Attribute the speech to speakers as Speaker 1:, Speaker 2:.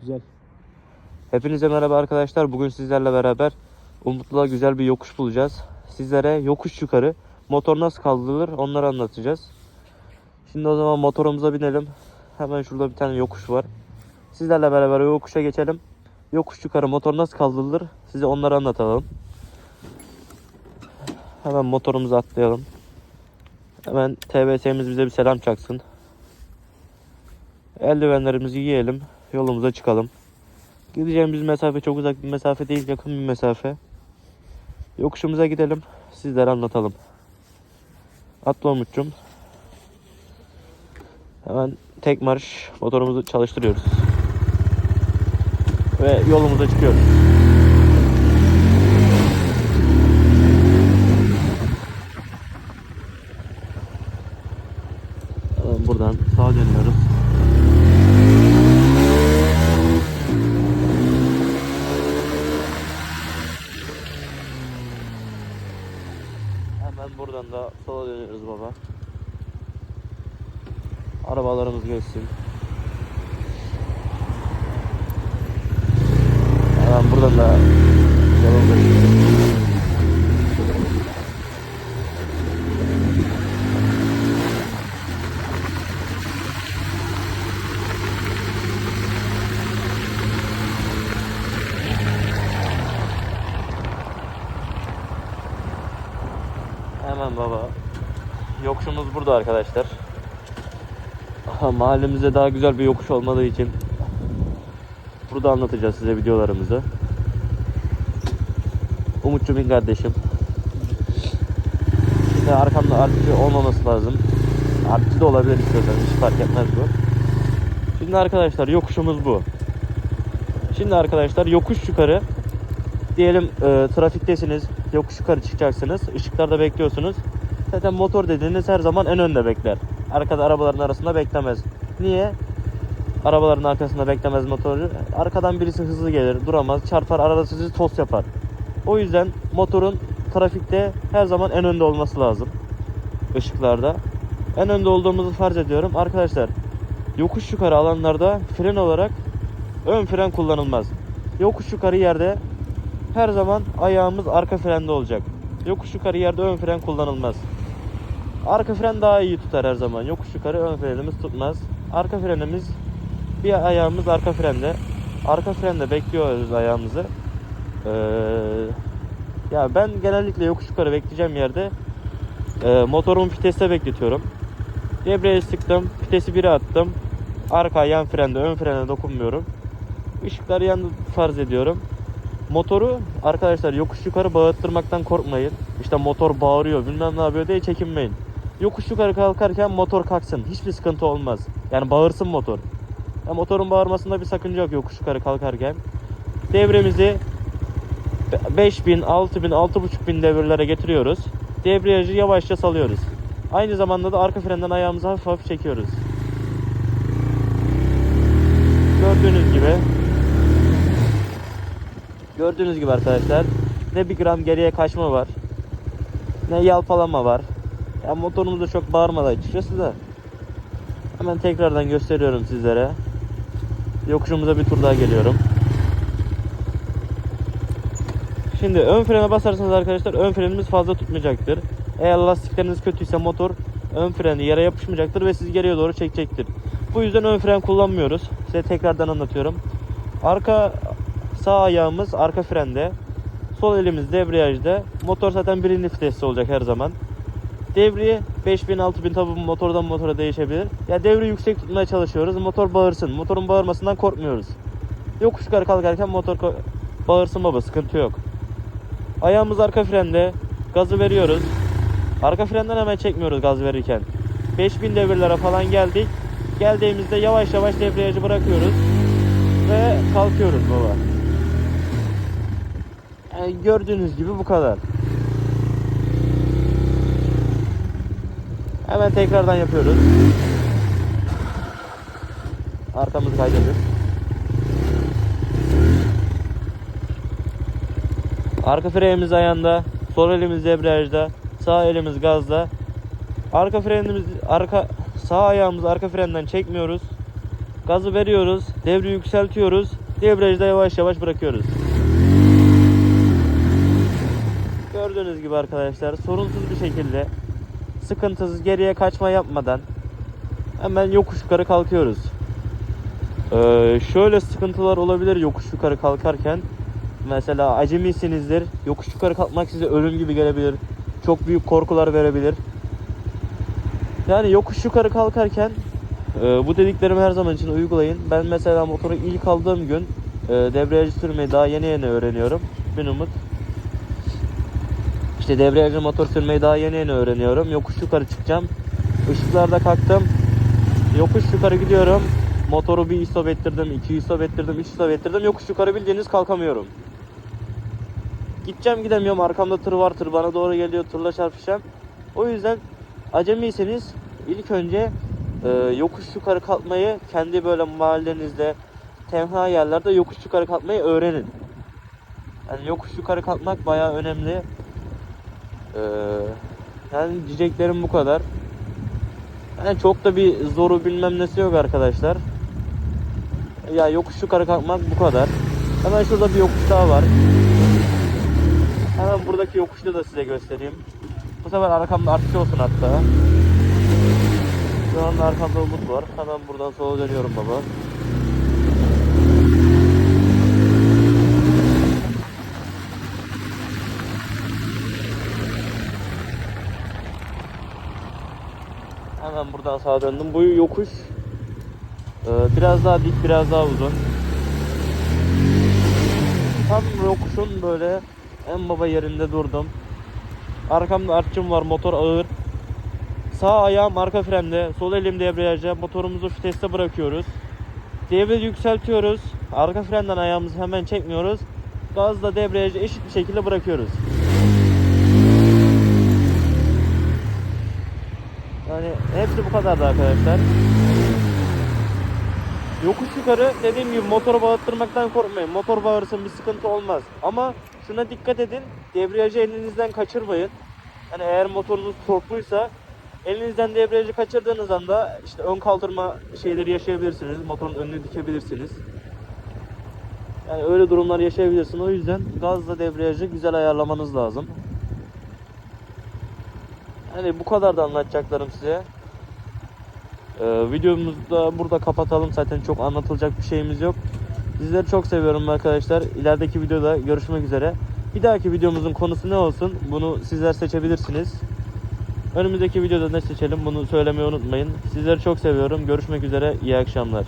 Speaker 1: Güzel.
Speaker 2: Hepinize merhaba arkadaşlar. Bugün sizlerle beraber Umutlu'da güzel bir yokuş bulacağız. Sizlere yokuş yukarı motor nasıl kaldırılır onları anlatacağız. Şimdi o zaman motorumuza binelim. Hemen şurada bir tane yokuş var. Sizlerle beraber yokuşa geçelim. Yokuş yukarı motor nasıl kaldırılır size onları anlatalım. Hemen motorumuzu atlayalım. Hemen TBS'miz bize bir selam çaksın. Eldivenlerimizi giyelim. Yolumuza çıkalım. Gideceğimiz mesafe çok uzak bir mesafe değil, yakın bir mesafe. Yokuşumuza gidelim, sizlere anlatalım. Atla Umut'cum. Hemen tek marş motorumuzu çalıştırıyoruz. Ve yolumuza çıkıyoruz. Hemen buradan sağa dönüyoruz. Hemen buradan da sola dönüyoruz baba. Arabalarımız geçsin. Hemen buradan da yolumuza Hemen baba. Yokuşumuz burada arkadaşlar. Aha, mahallemizde daha güzel bir yokuş olmadığı için burada anlatacağız size videolarımızı. Umutçu bin kardeşim. İşte arkamda artçı olmaması lazım. Artçı da olabilir istiyorsan hiç fark etmez bu. Şimdi arkadaşlar yokuşumuz bu. Şimdi arkadaşlar yokuş yukarı diyelim e, trafiktesiniz yokuş yukarı çıkacaksınız ışıklarda bekliyorsunuz. Zaten motor dediğiniz her zaman en önde bekler. Arkada arabaların arasında beklemez. Niye? Arabaların arkasında beklemez motoru. Arkadan birisi hızlı gelir duramaz çarpar arada sizi toz yapar. O yüzden motorun trafikte her zaman en önde olması lazım ışıklarda. En önde olduğumuzu farz ediyorum. Arkadaşlar yokuş yukarı alanlarda fren olarak ön fren kullanılmaz. Yokuş yukarı yerde her zaman ayağımız arka frende olacak. Yokuş yukarı yerde ön fren kullanılmaz. Arka fren daha iyi tutar her zaman. Yokuş yukarı ön frenimiz tutmaz. Arka frenimiz bir ayağımız arka frende. Arka frende bekliyoruz ayağımızı. Ee, ya ben genellikle yokuş yukarı bekleyeceğim yerde e, motorumu viteste bekletiyorum. Debriyajı sıktım, vitesi 1'e attım. Arka yan frende, ön frene dokunmuyorum. Işıkları yandı farz ediyorum. Motoru arkadaşlar yokuş yukarı bağırttırmaktan korkmayın. İşte motor bağırıyor bilmem ne yapıyor diye çekinmeyin. Yokuş yukarı kalkarken motor kalksın. Hiçbir sıkıntı olmaz. Yani bağırsın motor. Ya motorun bağırmasında bir sakınca yok yokuş yukarı kalkarken. Devremizi 5000, 6000, 6500 devirlere getiriyoruz. Debriyajı yavaşça salıyoruz. Aynı zamanda da arka frenden ayağımızı hafif hafif çekiyoruz. Gördüğünüz gibi Gördüğünüz gibi arkadaşlar ne bir gram geriye kaçma var ne yalpalama var. Ya motorumuz da çok bağırmadı açıkçası da. Hemen tekrardan gösteriyorum sizlere. Yokuşumuza bir tur daha geliyorum. Şimdi ön frene basarsanız arkadaşlar ön frenimiz fazla tutmayacaktır. Eğer lastikleriniz kötüyse motor ön freni yere yapışmayacaktır ve sizi geriye doğru çekecektir. Bu yüzden ön fren kullanmıyoruz. Size tekrardan anlatıyorum. Arka Sağ ayağımız arka frende. Sol elimiz debriyajda. Motor zaten birinci viteste olacak her zaman. Devri 5000 6000 tabi motordan motora değişebilir. Ya devri yüksek tutmaya çalışıyoruz. Motor bağırsın. Motorun bağırmasından korkmuyoruz. Yokuş yukarı kalkarken motor bağırsın baba sıkıntı yok. Ayağımız arka frende. Gazı veriyoruz. Arka frenden hemen çekmiyoruz gaz verirken. 5000 devirlere falan geldik. Geldiğimizde yavaş yavaş debriyajı bırakıyoruz. Ve kalkıyoruz baba. Gördüğünüz gibi bu kadar. Hemen tekrardan yapıyoruz. Arkamızı kaydedir. Arka frenimiz ayağında, sol elimiz debriyajda, sağ elimiz gazda. Arka frenimiz arka sağ ayağımızı arka frenden çekmiyoruz. Gazı veriyoruz. Devri yükseltiyoruz. Debriyajda yavaş yavaş bırakıyoruz. Gördüğünüz gibi arkadaşlar sorunsuz bir şekilde sıkıntısız geriye kaçma yapmadan hemen yokuş yukarı kalkıyoruz. Ee, şöyle sıkıntılar olabilir yokuş yukarı kalkarken. Mesela acemisinizdir. Yokuş yukarı kalkmak size ölüm gibi gelebilir. Çok büyük korkular verebilir. Yani yokuş yukarı kalkarken e, bu dediklerimi her zaman için uygulayın. Ben mesela motoru ilk aldığım gün e, debriyajı sürmeyi daha yeni yeni öğreniyorum. Bir umut. İşte debriyajlı motor sürmeyi daha yeni yeni öğreniyorum. Yokuş yukarı çıkacağım. Işıklarda kalktım. Yokuş yukarı gidiyorum. Motoru bir istop ettirdim, iki istop ettirdim, üç istop ettirdim. Yokuş yukarı bildiğiniz kalkamıyorum. Gideceğim gidemiyorum. Arkamda tır var. Tır bana doğru geliyor. Tırla çarpışacağım. O yüzden acemiyseniz ilk önce e, yokuş yukarı kalkmayı kendi böyle mahallenizde tenha yerlerde yokuş yukarı kalkmayı öğrenin. Yani yokuş yukarı kalkmak bayağı önemli. Ee, yani diyeceklerim bu kadar. Yani çok da bir zoru bilmem nesi yok arkadaşlar. Ya yokuş yukarı kalkmak bu kadar. Hemen şurada bir yokuş daha var. Hemen buradaki yokuşu da size göstereyim. Bu sefer arkamda artçı olsun hatta. Şu anda arkamda Umut var. Hemen buradan sola dönüyorum baba. Buradan sağa döndüm. Bu yokuş e, biraz daha dik, biraz daha uzun. Tam yokuşun böyle en baba yerinde durdum. Arkamda artçım var, motor ağır. Sağ ayağım arka frende, sol elim debriyajda. Motorumuzu viteste bırakıyoruz. Devreci yükseltiyoruz. Arka frenden ayağımızı hemen çekmiyoruz. Gazla debriyajı eşit bir şekilde bırakıyoruz. Yani hepsi bu kadardı arkadaşlar. Yokuş yukarı dediğim gibi motoru bağırttırmaktan korkmayın. Motor bağırsın bir sıkıntı olmaz. Ama şuna dikkat edin. Debriyajı elinizden kaçırmayın. Yani eğer motorunuz torkluysa elinizden debriyajı kaçırdığınız anda işte ön kaldırma şeyleri yaşayabilirsiniz. Motorun önünü dikebilirsiniz. Yani öyle durumlar yaşayabilirsiniz. O yüzden gazla debriyajı güzel ayarlamanız lazım. Yani bu kadar da anlatacaklarım size. Ee, videomuzu da burada kapatalım. Zaten çok anlatılacak bir şeyimiz yok. Sizleri çok seviyorum arkadaşlar. İlerideki videoda görüşmek üzere. Bir dahaki videomuzun konusu ne olsun? Bunu sizler seçebilirsiniz. Önümüzdeki videoda ne seçelim bunu söylemeyi unutmayın. Sizleri çok seviyorum. Görüşmek üzere. İyi akşamlar.